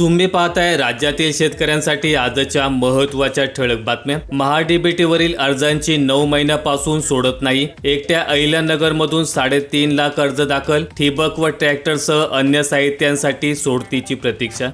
तुम्ही पाहताय राज्यातील शेतकऱ्यांसाठी आजच्या महत्त्वाच्या ठळक बातम्या. महाडीबीटीवरील अर्जांची नऊ महिन्यापासून सोडत नाही. एकट्या अहिल्यानगरमधून साडेतीन लाख अर्ज दाखल ठिबक व ट्रॅक्टरसह अन्य साहित्यांसाठी सोडतीची प्रतीक्षा.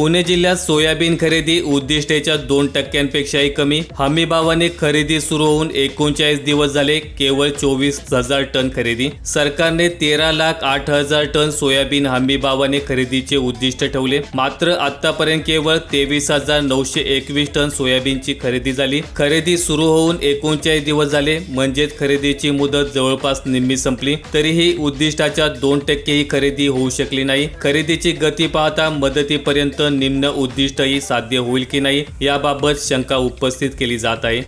पुणे जिल्ह्यात सोयाबीन खरेदी उद्दिष्टेच्या दोन टक्क्यांपेक्षाही कमी. हमीभावाने खरेदी सुरू होऊन एकोणचाळीस दिवस झाले केवळ चोवीस हजार टन खरेदी. सरकारने तेरा लाख आठ हजार टन सोयाबीन हमीभावाने खरेदीचे उद्दिष्ट ठेवले. मात्र आतापर्यंत केवळ तेवीस हजार नऊशे एकवीस टन सोयाबीनची खरेदी झाली. खरेदी सुरू होऊन एकोणचाळीस दिवस झाले म्हणजेच खरेदीची मुदत जवळपास निम्मी संपली. तरीही उद्दिष्टाच्या दोन टक्केही खरेदी होऊ शकली नाही. खरेदीची गती पाहता मदतीपर्यंत निम्न उद्दिष्टही साध्य होईल की नाही याबाबत शंका उपस्थित केली जात आहे.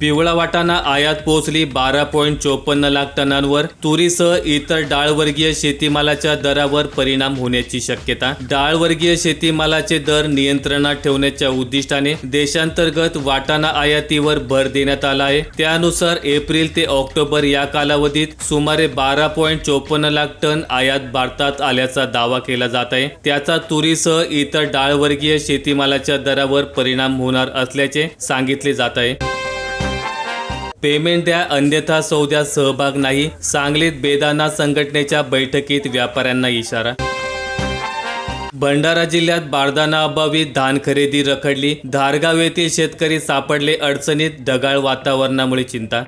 पिवळा वाटाणा आयात पोहोचली. बारा पॉईंट चोपन्न लाख टनांवर तुरीसह इतर डाळवर्गीय शेतीमालाच्या दरावर परिणाम होण्याची शक्यता. डाळवर्गीय शेतीमालाचे दर नियंत्रणात ठेवण्याच्या उद्दिष्टाने देशांतर्गत वाटाणा आयातीवर भर देण्यात आला आहे. त्यानुसार एप्रिल ते ऑक्टोबर या कालावधीत सुमारे बारा पॉईंट चोपन्न लाख टन आयात भारतात आल्याचा दावा केला जात आहे. त्याचा तुरीसह इतर डाळवर्गीय शेतीमालाच्या दरावर परिणाम होणार असल्याचे सांगितले जात आहे. पेमेंट द्या अन्यथा सौद्यात सहभाग नाही. सांगलीत बेदाना संघटनेच्या बैठकीत व्यापाऱ्यांना इशारा. भंडारा जिल्ह्यात बारदाना अभावी धान खरेदी रखडली. धारगाव येथील शेतकरी सापडले अडचणीत ढगाळ वातावरणामुळे चिंता.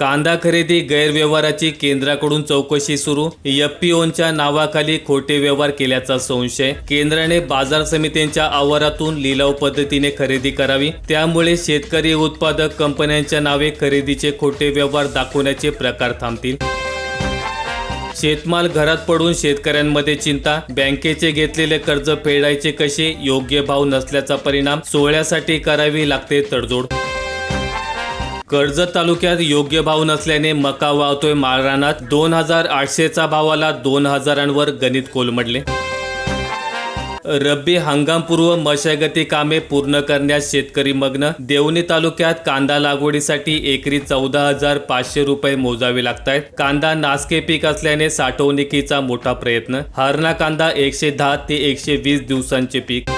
कांदा खरेदी गैरव्यवहाराची केंद्राकडून चौकशी सुरू. एफपीओच्या नावाखाली खोटे व्यवहार केल्याचा संशय. केंद्राने बाजार समित्यांच्या आवारातून लिलाव पद्धतीने खरेदी करावी. त्यामुळे शेतकरी उत्पादक कंपन्यांच्या नावे खरेदीचे खोटे व्यवहार दाखवण्याचे प्रकार थांबतील. शेतमाल घरात पडून शेतकऱ्यांमध्ये चिंता. बँकेचे घेतलेले कर्ज फेडायचे कसे? योग्य भाव नसल्याचा परिणाम सोहळ्यासाठी करावी लागते तडजोड. कर्जत तालुक्यात योग्य भाव नसल्याने मका वाहतोय माळरानात. दोन हजार आठशेचा भावाला दोन हजारांवर गणित कोलमडले. रब्बी हंगामपूर्व मशागती कामे पूर्ण करण्यास शेतकरी मग्न. देवणी तालुक्यात कांदा लागवडीसाठी एकरी चौदा हजार पाचशे रुपये मोजावे लागतायत. कांदा नासके पीक असल्याने साठवणुकीचा मोठा प्रयत्न. हरणा कांदा एकशे दहा ते एकशे वीस दिवसांचे पीक.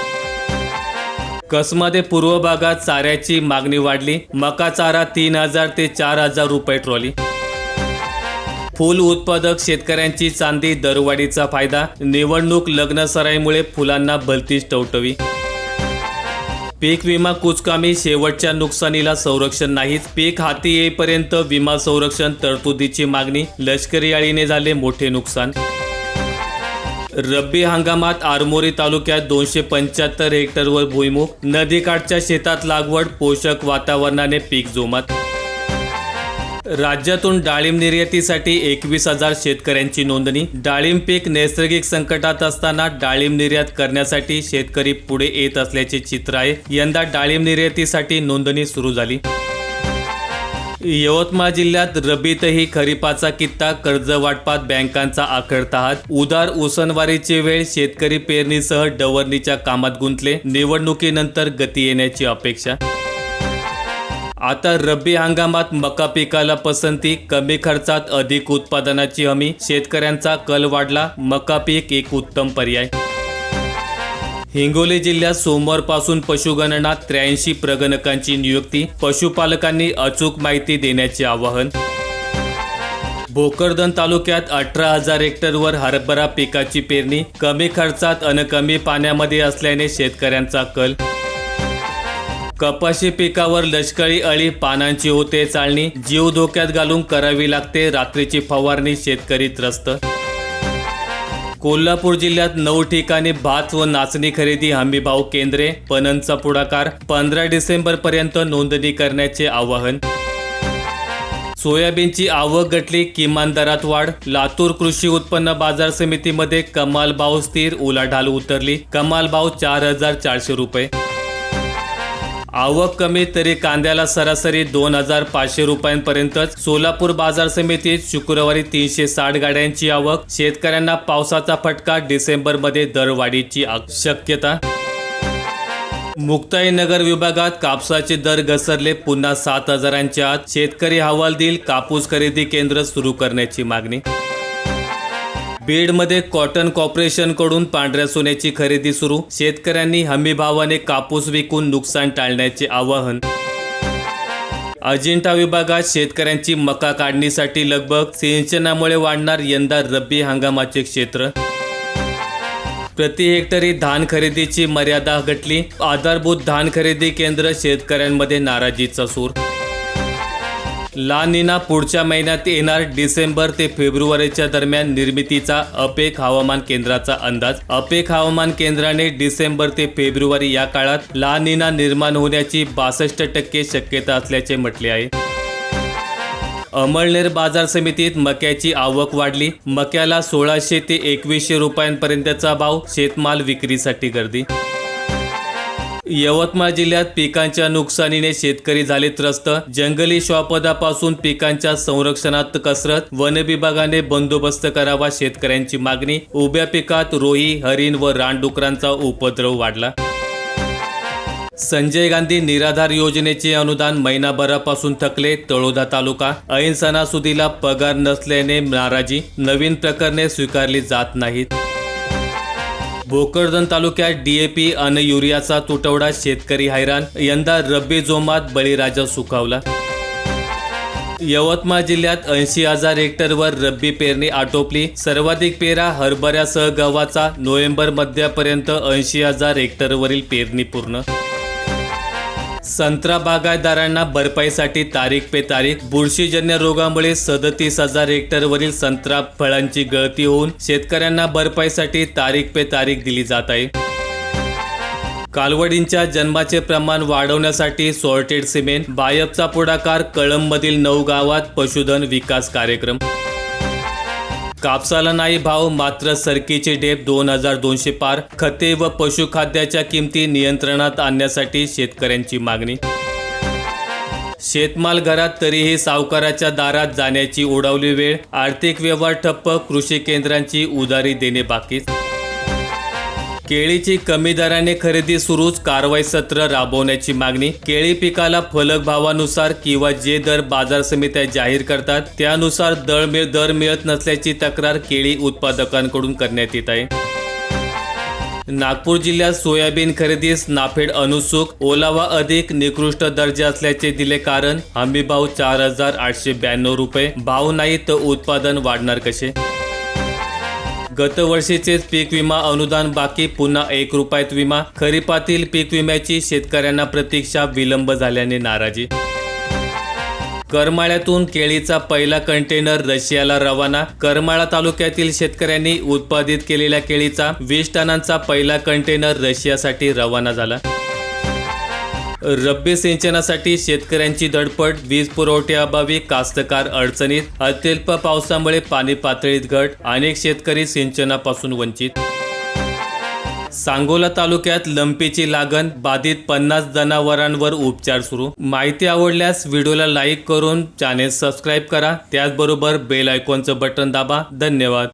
कसमध्ये पूर्व भागात चाऱ्याची मागणी वाढली. मका चारा तीन हजार ते चार हजार रुपये ट्रॉली. फूल उत्पादक शेतकऱ्यांची चांदी दरवाढीचा फायदा. निवडणूक लग्न सराईमुळे फुलांना भलतीच टवटवी. पीक विमा कुचकामी शेवटच्या नुकसानीला संरक्षण नाहीच. पीक हाती येईपर्यंत विमा संरक्षण तरतुदीची मागणी. लष्करी आळीने झाले मोठे नुकसान. रब्बी हंगामात आरमोरी तालुक्यात दोनशे पंच्याहत्तर हेक्टरवर भुईमुग नदीकाठच्या शेतात लागवड पोषक वातावरणाने पीक जोमात. राज्यातून डाळिंब निर्यातीसाठी एकवीस हजार शेतकऱ्यांची नोंदणी. डाळिंब पीक नैसर्गिक संकटात असताना डाळिंब निर्यात करण्यासाठी शेतकरी पुढे येत असल्याचे चित्र आहे. यंदा डाळिंब निर्यातीसाठी नोंदणी सुरू झाली. यवतमाळ जिल्ह्यात रबीतही खरीपाचा कित्ता कर्ज वाटपात बँकांचा आखडता हात उदार उसनवारीची वेळ शेतकरी पेरणीसह डवरणीच्या कामात गुंतले. निवडणुकीनंतर गती येण्याची अपेक्षा. आता रब्बी हंगामात मका पिकाला पसंती कमी खर्चात अधिक उत्पादनाची हमी. शेतकऱ्यांचा कल वाढला. मका पीक एक उत्तम पर्याय. हिंगोली जिल्ह्यात सोमवारपासून पशुगणना त्र्याऐंशी प्रगणकांची नियुक्ती पशुपालकांनी अचूक माहिती देण्याचे आवाहन. भोकरदन तालुक्यात अठरा हजार हेक्टरवर हरभरा पिकाची पेरणी कमी खर्चात अन कमी पाण्यामध्ये असल्याने शेतकऱ्यांचा कल. कपाशी पिकावर लष्करी अळी पानांची होते चालणी जीव धोक्यात घालून करावी लागते रात्रीची फवारणी शेतकरी त्रस्त. कोल्हापूर जिल्ह्यात नऊ ठिकाणी भात व नाचणी खरेदी हमीभाव केंद्रे पणनचा पुढाकार पंधरा डिसेंबर पर्यंत नोंदणी करण्याचे आवाहन. सोयाबीनची आवक घटली किमान दरात वाढ लातूर कृषी उत्पन्न बाजार समितीमध्ये कमाल भाव स्थिर उलाढाल उतरली कमाल भाव चार हजार चारशे रुपये. आवक कमी तरी कांद्याला सरासरी दोन हजार पाचशे रुपयांपर्यंतच सोलापूर बाजार समितीत शुक्रवारी तीनशे साठ गाड्यांची आवक शेतकऱ्यांना पावसाचा फटका डिसेंबरमध्ये दरवाढीची आ- शक्यता. मुक्ताईनगर विभागात कापसाचे दर घसरले पुन्हा सात हजारांच्या आत. शेतकरी हवालदिल देईल कापूस खरेदी केंद्र सुरू करण्याची मागणी. बीडमध्ये कॉटन कॉर्पोरेशनकडून पांढऱ्या सोन्याची खरेदी सुरू. शेतकऱ्यांनी हमी भावाने कापूस विकून नुकसान टाळण्याचे आवाहन. अजिंठा विभागात शेतकऱ्यांची मका काढणीसाठी लगबग सिंचनामुळे वाढणार यंदा रब्बी हंगामाचे क्षेत्र. प्रति हेक्टरी धान खरेदीची मर्यादा घटली. आधारभूत धान खरेदी केंद्र शेतकऱ्यांमध्ये नाराजीचा सूर लानिना पुढच्या महिन्यात येणार डिसेंबर ते फेब्रुवारीच्या दरम्यान निर्मितीचा अपेक हवामान केंद्राचा अंदाज. अपेक हवामान केंद्राने डिसेंबर ते फेब्रुवारी या काळात लानिना निर्माण होण्याची बासष्ट टक्के शक्यता असल्याचे म्हटले आहे. अमळनेर बाजार समितीत मक्याची आवक वाढली. मक्याला सोळाशे ते एकवीसशे रुपयांपर्यंतचा भाव शेतमाल विक्रीसाठी गर्दी यवतमाळ जिल्ह्यात पिकांच्या नुकसानीने शेतकरी झाले त्रस्त. जंगली श्वापदापासून पिकांच्या संरक्षणात कसरत. वन विभागाने बंदोबस्त करावा शेतकऱ्यांची मागणी. उभ्या पिकात रोही हरिण व रानडुकरांचा उपद्रव वाढला. संजय गांधी निराधार योजनेचे अनुदान महिनाभरापासून थकले तळोदा तालुका. ऐन सणासुदीला पगार नसल्याने नाराजी. नवीन प्रकरणे स्वीकारली जात नाहीत. भोकरदन तालुक्यात डीएपी अन युरियाचा तुटवडा शेतकरी हैराण. यंदा रब्बी जोमात बळीराजा सुखावला. यवतमाळ जिल्ह्यात ऐंशी हजार हेक्टरवर रब्बी पेरणी आटोपली. सर्वाधिक पेरा हरभऱ्यासह गव्हाचा. नोव्हेंबर मध्यापर्यंत ऐंशी हजार हेक्टरवरील पेरणी पूर्ण संत्रा बागायतदारांना भरपाईसाठी तारीख पे तारीख. बुरशीजन्य रोगामुळे सदतीस हजार हेक्टरवरील संत्रा फळांची गळती होऊन शेतकऱ्यांना भरपाईसाठी तारीख पे तारीख दिली जात आहे. कालवडींच्या जन्माचे प्रमाण वाढवण्यासाठी सॉर्टेड सिमेंट बायपचा पुढाकार कळंबमधील नऊ गावात पशुधन विकास कार्यक्रम. कापसाला नाही भाव मात्र सरकीचे डेप दोन हजार दोनशे पार. खते व पशुखाद्याच्या किमती नियंत्रणात आणण्यासाठी शेतकऱ्यांची मागणी. शेतमाल घरात तरीही सावकाराच्या दारात जाण्याची ओढावली वेळ. आर्थिक व्यवहार ठप्प कृषी केंद्रांची उधारी देणे बाकीच केळीची कमी दराने खरेदी सुरूच कारवाई सत्र राबवण्याची मागणी. केळी पिकाला फलक भावानुसार किंवा जे दर बाजार समित्या जाहीर करतात त्यानुसार दर मिळ दर मिळत नसल्याची तक्रार केळी उत्पादकांकडून करण्यात येत आहे. नागपूर जिल्ह्यात सोयाबीन खरेदीस नाफेड अनुसूक ओलावा अधिक निकृष्ट दर्जा असल्याचे दिले कारण हमी भाव चार हजार आठशे ब्याण्णव रुपये. भाव नाही तर उत्पादन वाढणार कसे? गतवर्षीचेच पीक विमा अनुदान बाकी पुन्हा एक रुपयात विमा. खरीपातील पीक विम्याची शेतकऱ्यांना प्रतीक्षा विलंब झाल्याने नाराजी. करमाळ्यातून केळीचा पहिला कंटेनर रशियाला रवाना. करमाळा तालुक्यातील शेतकऱ्यांनी उत्पादित केलेल्या केळीचा वीस टनांचा पहिला कंटेनर रशियासाठी रवाना झाला. रब्बी सिंचनासाठी शेतकऱ्यांची धडपड वीज पुरवठ्याअभावी कास्तकार अडचणीत अत्यल्प पावसामुळे पाणी पातळीत घट अनेक शेतकरी सिंचनापासून वंचित. सांगोला तालुक्यात लंपीची लागण बाधित पन्नास जनावरांवर उपचार सुरू. माहिती आवडल्यास व्हिडिओला लाईक करून चॅनेल सबस्क्राईब करा. त्याचबरोबर बेल आयकॉनचं बटन दाबा. धन्यवाद.